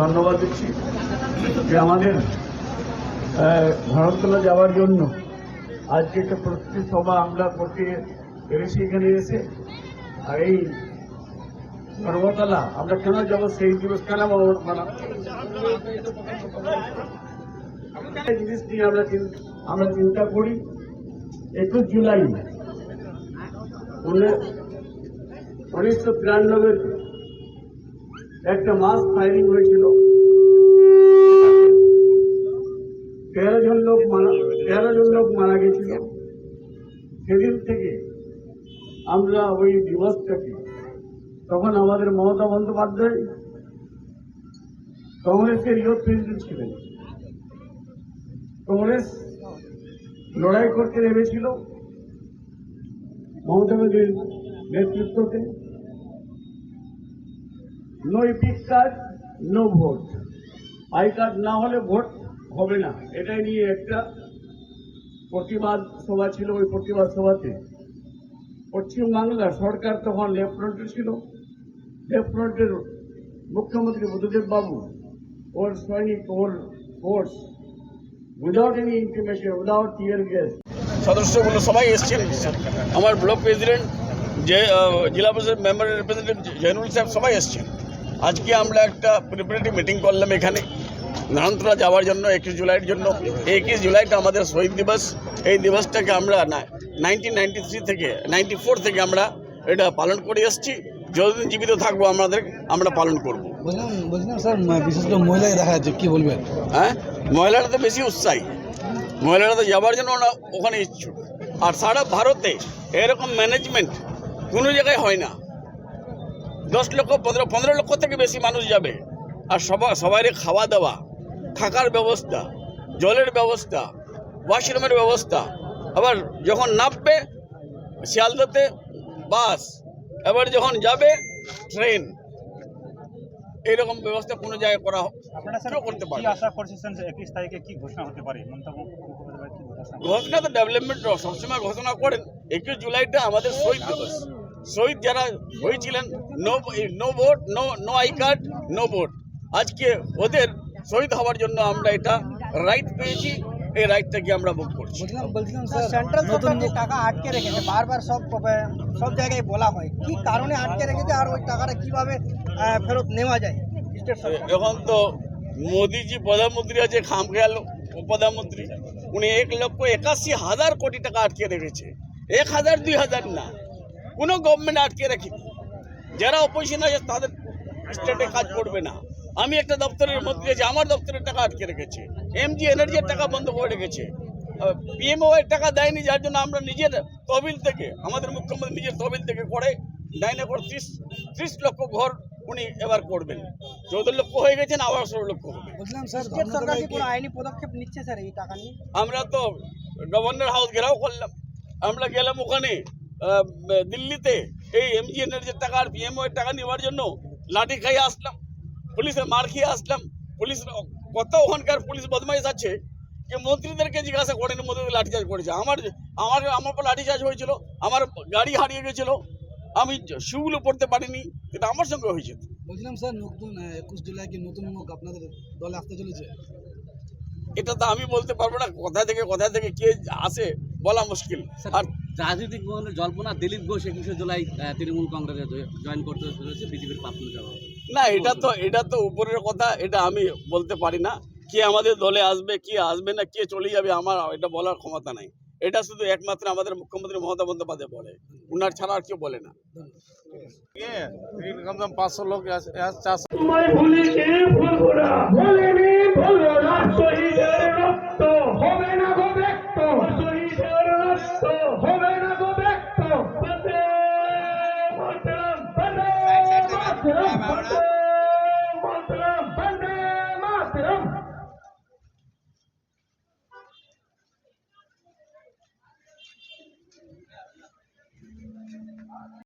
ধন্যবাদ দিচ্ছি যে আমাদের ধর্মতলা যাওয়ার জন্য আজকে একটা প্রস্তুতি সভা আমরা করতে পেরেছি এখানে এসে। আর এই ধর্মতলা আমরা কেন যাব সেই দিবস কেন জিনিস নিয়ে আমরা আমরা চিন্তা করি, একুশ জুলাই উনিশশো তিরানব্বই একটা মাস ফায়ারিং হয়েছিল। তেরো জন লোক মারা, তেরো জন লোক মারা গেছিল। সেদিন থেকে আমরা ওই দিবসটাকে, তখন আমাদের মমতা বন্দ্যোপাধ্যায় কংগ্রেসের ইউথ প্রেসিডেন্ট ছিলেন। কংগ্রেস লড়াই করতে নেমেছিল মমতা ব্যানার্জির নেতৃত্বতে। No EPIC card no vote I card না হলে ভোট হবে না। এটাই নিয়ে একটা প্রতিবাদ সভা ছিল ওই প্রতিবাদ সভাতে। পশ্চিমবাংলার সরকার তখন লেফটেন্যান্ট ছিল। লেফটেন্যান্টের মুখ্যমন্ত্রী বুদ্ধদেব বাবু, ওর সৈনিক, ওর force without any intimation without tear gas সদস্যগুলো সবাই এসছেন আমার ব্লক প্রেসিডেন্ট জেলা পরিষদ মেম্বার রিপ্রেজেন্টেটিভ জয়নুল সাহেব সবাই এসছেন আজকে আমরা একটা প্রিপারেটিভ মিটিং করলাম এখানে। নারায়ণতলা যাওয়ার জন্য একুশ জুলাইয়ের জন্য। একুশ জুলাইটা আমাদের শহীদ দিবস। এই দিবসটাকে আমরা নাইনটিন নাইনটি থ্রি থেকে নাইনটি ফোর থেকে আমরা এটা পালন করে এসেছি। যতদিন জীবিত থাকব আমাদের আমরা পালন করব। স্যার বিশেষ করে দেখা যাচ্ছে কি বলবেন হ্যাঁ? মহিলারা তো বেশি উৎসাহী। মহিলারা তো যাওয়ার জন্য ওরা ওখানে ইচ্ছুক। আর সারা ভারতে এরকম ম্যানেজমেন্ট কোনো জায়গায় হয় না। দশ লক্ষ পনেরো পনেরো লক্ষ থেকে বেশি মানুষ যাবে। আর সবাই সবাই খাওয়া দাওয়া থাকার ব্যবস্থা জলের ব্যবস্থা ওয়াশরুমের ব্যবস্থা। আবার যখন নামবে শিয়ালদাতে বাস এবার যখন যাবে ট্রেন। এইরকম ব্যবস্থা কোনো জায়গায় করা করতে পারে আশা করছেন একুশ তারিখে কি ঘোষণা হতে পারে? মমতা মুখোপাধ্যায় কি ঘোষণা? ঘোষণা তো ডেভেলপমেন্ট সবসময় ঘোষণা করেন। একুশ জুলাইটা আমাদের শহীদ দিবস। শহীদ যারা হয়েছিলেন no no vote no no I card no vote. আজকে ওদের শহীদ হওয়ার জন্য আমরা এটা রাইট পেয়েছি এই রাইটটাকে আমরা বুক করছি। বলছিলাম স্যার সেন্ট্রাল সরকার যে টাকা আটকে রেখেছে বারবার সব সব জায়গায় বলা হয় কি কারণে আটকে রেখেছে আর ওই টাকাটা কীভাবে ফেরত নেওয়া যায়? এখন তো মোদিজি প্রধানমন্ত্রী আছে খাম খেয়াল প্রধানমন্ত্রী উনি এক লক্ষ একাশি হাজার কোটি টাকা আটকে রেখেছে। এক হাজার দুই হাজার না। কোনো গভর্নমেন্ট আটকে রাখেনি যারা অপোজিশন আছে তাদের স্টেটে কাজ করবে না। আমি একটা দপ্তরের মধ্যে আছি আমার দপ্তরের টাকা আটকে রেখেছে। এমজি এনার্জির টাকা বন্ধ করে রেখেছে। পিএমও এর টাকা দেয়নি যার জন্য আমরা নিজের তহবিল থেকে আমাদের মুখ্যমন্ত্রী নিজের তহবিল থেকে করে ডাইনে করে ত্রিশ ত্রিশ লক্ষ ঘর উনি এবার করবেন। চৌদ্দ লক্ষ হয়ে গেছেন আবার ষোলো লক্ষ হবে। বলছিলাম স্যার স্টেট সরকার কি ধর্মতলায় কোনো কি- আইনি পদক্ষেপ নিচ্ছে স্যার এই টাকা নিয়ে? আমরা তো গভর্নর হাউস ঘেরাও করলাম। আমরা গেলাম ওখানে। দিল্লিতে এই এমজি এনার্জির টাকা আর পিএমও এর টাকা নেওয়ার জন্য লাঠি খাইয়ে আসলাম পুলিশের মার খেয়ে আসলাম পুলিশ কত ওখানকার পুলিশ বদমাইশ আছে যে মন্ত্রীদেরকে জিজ্ঞাসা করেন মন্ত্রী লাঠিচার্জ করেছে। আমার আমার আমার উপর লাঠিচার্জ হয়েছিল আমার গাড়ি হারিয়ে গেছিল আমি শুগুলো পড়তে পারিনি এটা আমার সঙ্গে হয়েছে। বলছিলাম স্যার নতুন একুশ জুলাই কি নতুন মুখ আপনাদের দলে আসতে চলেছে? এটা তো আমি বলতে পারব না কোথা থেকে কোথা থেকে কে আসে বলা মুশকিল। আর রাজনৈতিক মহলে জল্পনা দিলীপ ঘোষ একুশে জুলাই তৃণমূল কংগ্রেসে জয়েন করতে চলেছে বিজেপির প্রাপ্তন না এটা তো এটা তো উপরের কথা এটা আমি বলতে পারি না। কে আমাদের দলে আসবে কে আসবে না কে চলে যাবে আমার এটা বলার ক্ষমতা নাই। এটা শুধু একমাত্র আমাদের মুখ্যমন্ত্রী মমতা বন্দ্যোপাধ্যায় বলে। উনার ছাড়া আর কেউ বলে না। পাঁচশো লোক চাষ Perón.